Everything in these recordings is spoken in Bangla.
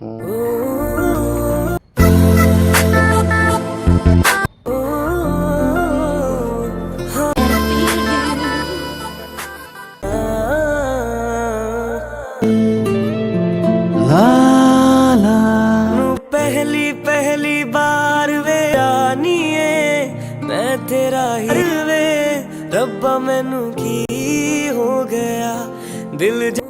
पहली पहली बार वे आनी है, मैं तेरा हिल वे रब्बा मैनू की हो गया, दिल जा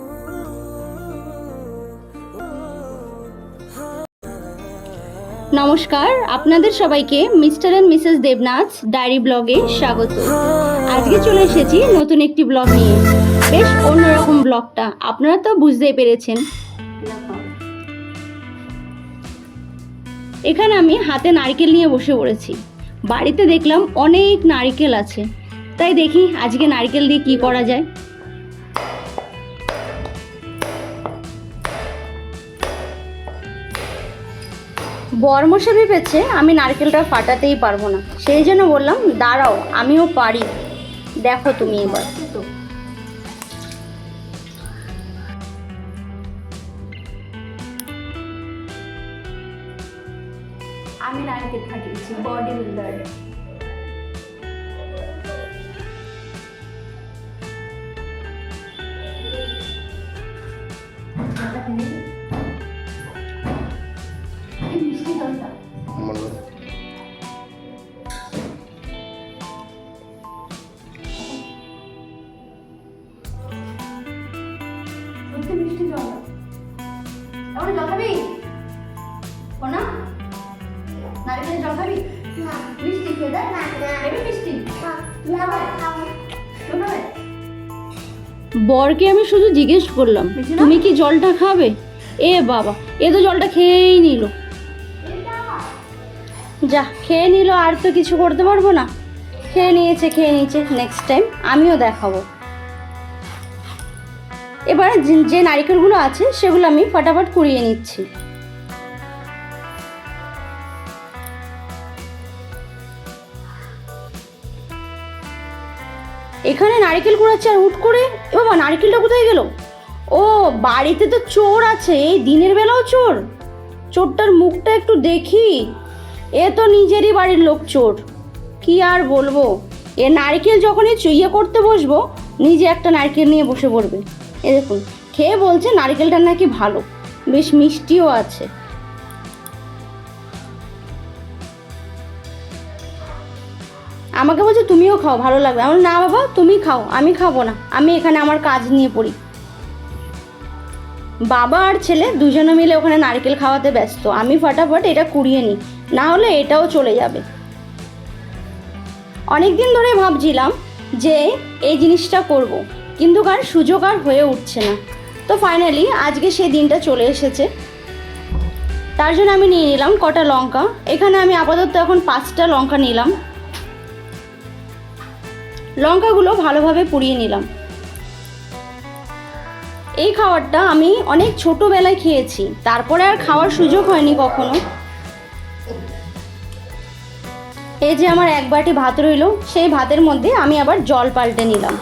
নমস্কার, আপনাদের সবাইকে mister and missus Debnath diary ব্লগে স্বাগত। আজকে চলে এসেছি নতুন একটি ব্লগ নিয়ে। বেশ অন্যরকম ব্লগটা, আপনারা তো বুঝতেই পেরেছেন। এখানে আমি হাতে নারকেল নিয়ে বসে পড়েছি। বাড়িতে দেখলাম অনেক নারকেল আছে। তাই দেখি আজকে নারকেল দিয়ে কি করা যায়। বরমশা ভেবেছে আমি নারকেলটা ফাটাতেই পারব না। সেই জন্য বললাম, দাঁড়াও, আমিও পারি। দেখো তুমি এবার। আমি নারকেল ফাটিয়েছি, বডি বিল্ডার। মিষ্টি জলটা সত্যি মিষ্টি জল এমন জল খাবি কোনা নারকেলের জল খাবি মিষ্টি খেয়ে দেয় খাবি মিষ্টি বরকে আমি শুধু জিজ্ঞেস করলাম তুমি কি জলটা খাবে? এ বাবা এ তো জলটা খেয়েই নিল। যা, খেয়ে নিল, আর তো কিছু করতে পারব না। খেয়ে নিয়েছে খেয়ে নিয়েছে নেক্সট টাইম আমিও দেখাবো। এবার যে- নারিকেলগুলো আছে, সেগুলো আমি ফটাফট কুড়িয়ে নিচ্ছি। এখানে নারকেল কুড়াচ্ছে আর হুট করে, এ বাবা, নারকেলটা কোথায় গেল? ও, বাড়িতে তো চোর আছে, এই দিনের বেলাও চোর। চোরটার মুখটা একটু দেখি। এ তো নিজেরই বাড়ির লোক চোর। কি আর বলব? এ নারকেল যখনই চু- ইয়ে করতে বসবো, নিজে একটা নারকেল নিয়ে বসে পড়বে। এ দেখুন, খেয়ে বলছে নারকেলটা নাকি ভালো। বেশ মিষ্টিও আছে। আমাকে বলছে তুমিও খাও, ভালো লাগবে। আমার না বাবা, তুমি খাও, আমি খাব না। আমি এখানে আমার কাজ নিয়ে পড়ি। বাবা আর ছেলে দুজনে মিলে ওখানে নারকেল খাওয়াতে ব্যস্ত। আমি ফটাফট এটা কুড়িয়ে নিই। না হলে এটাও চলে যাবে। অনেক দিন ধরে ভাবছিলাম যে এই জিনিসটা করব। কিন্তু কার সুযোগ আর হয়ে উঠছে না। তো ফাইনালি আজকে সেই দিনটা চলে এসেছে। তার জন্য আমি নিয়ে নিলাম কটা লঙ্কা। এখানে আমি আপাতত এখন পাঁচটা লঙ্কা নিলাম। লঙ্কাগুলো ভালোভাবে পুড়িয়ে নিলাম। এই খাবারটা আমি অনেক ছোটোবেলায় খেয়েছি। তারপরে আর খাওয়ার সুযোগ হয়নি কখনো। এই যে আমার এক বাটি ভাত রইল, সেই ভাতের মধ্যে আমি আবার জল পাল্টে নিলাম।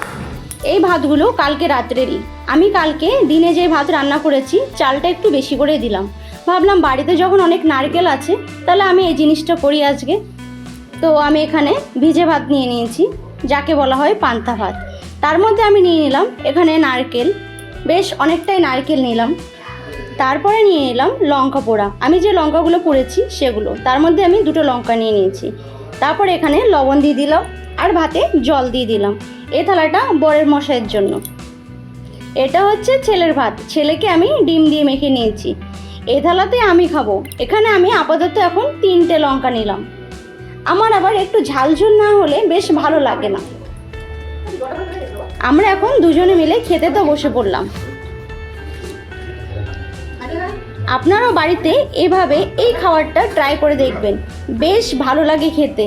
এই ভাতগুলো কালকে রাত্রেরই। আমি কালকে দিনে যে ভাত রান্না করেছি, চালটা একটু বেশি করে দিলাম। ভাবলাম বাড়িতে যখন অনেক নারকেল আছে, তাহলে আমি এই জিনিসটা করি আজকে। তো আমি এখানে ভিজে ভাত নিয়ে নিয়েছি, যাকে বলা হয় পান্তা ভাত। তার মধ্যে আমি নিয়ে নিলাম এখানে নারকেল বেশ অনেকটাই নারকেল নিলাম। তারপরে নিয়ে নিলাম লঙ্কা পোড়া। আমি যে লঙ্কাগুলো পুড়েছি সেগুলো। তার মধ্যে আমি দুটো লঙ্কা নিয়ে নিয়েছি। তারপর এখানে লবণ দিয়ে দিলাম আর ভাতে জল দিয়ে দিলাম। এ থালাটা বরের মশাইয়ের জন্য। এটা হচ্ছে ছেলের ভাত। ছেলেকে আমি ডিম দিয়ে মেখে নিয়েছি। এ থালাতে আমি খাব। এখানে আমি আপাতত এখন তিনটে লঙ্কা নিলাম। আমার আবার একটু ঝালঝুল না হলে বেশ ভালো লাগে না। আমরা এখন দুজনে মিলে খেতে তো বসে পড়লাম। আপনারাও বাড়িতে এভাবে এই খাবারটা ট্রাই করে দেখবেন। বেশ ভালো লাগে খেতে।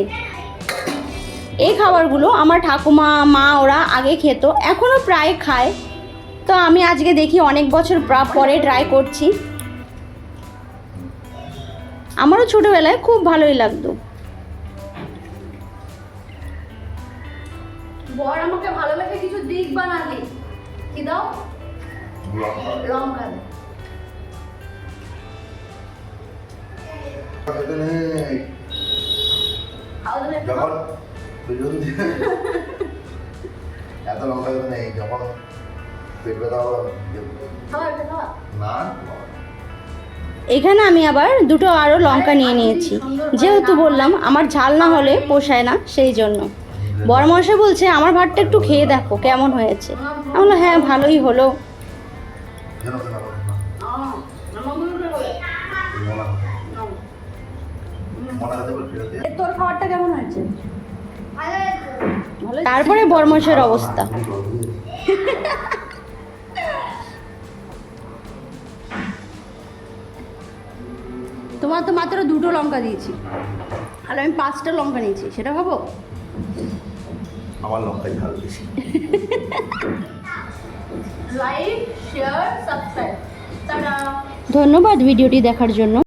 এই খাবারগুলো আমার ঠাকুমা, মা ওরা আগে খেত এখনও প্রায় খায়। তো আমি আজকে দেখি অনেক বছর পরে ট্রাই করছি। আমারও ছোটোবেলায় খুব ভালোই লাগতো। বর আমাকে ভালো লাগে দাও। লঙ্কা। দাও যখন দুজন এত লঙ্কা খেতে নেই যখন পেট ব্যথা হবে না এখানে আমি আবার দুটো আরও লঙ্কা নিয়ে নিয়েছি। যেহেতু বললাম আমার ঝাল না হলে পোষায় না সেই জন্য। বড় মশাই বলছে আমার ভাতটা একটু খেয়ে দেখো কেমন হয়েছে। আমি বললাম হ্যাঁ ভালোই হলো। তোর খাবারটা কেমন হয়েছে? তারপরে বর্মশের অবস্থা। তোমার তো মাত্র দুটো লঙ্কা দিয়েছি। আর আমি পাঁচটা লঙ্কা নিয়েছি সেটা ভাবো? আমার লঙ্কাই ভালো বেশি। ধন্যবাদ ভিডিওটি দেখার জন্য।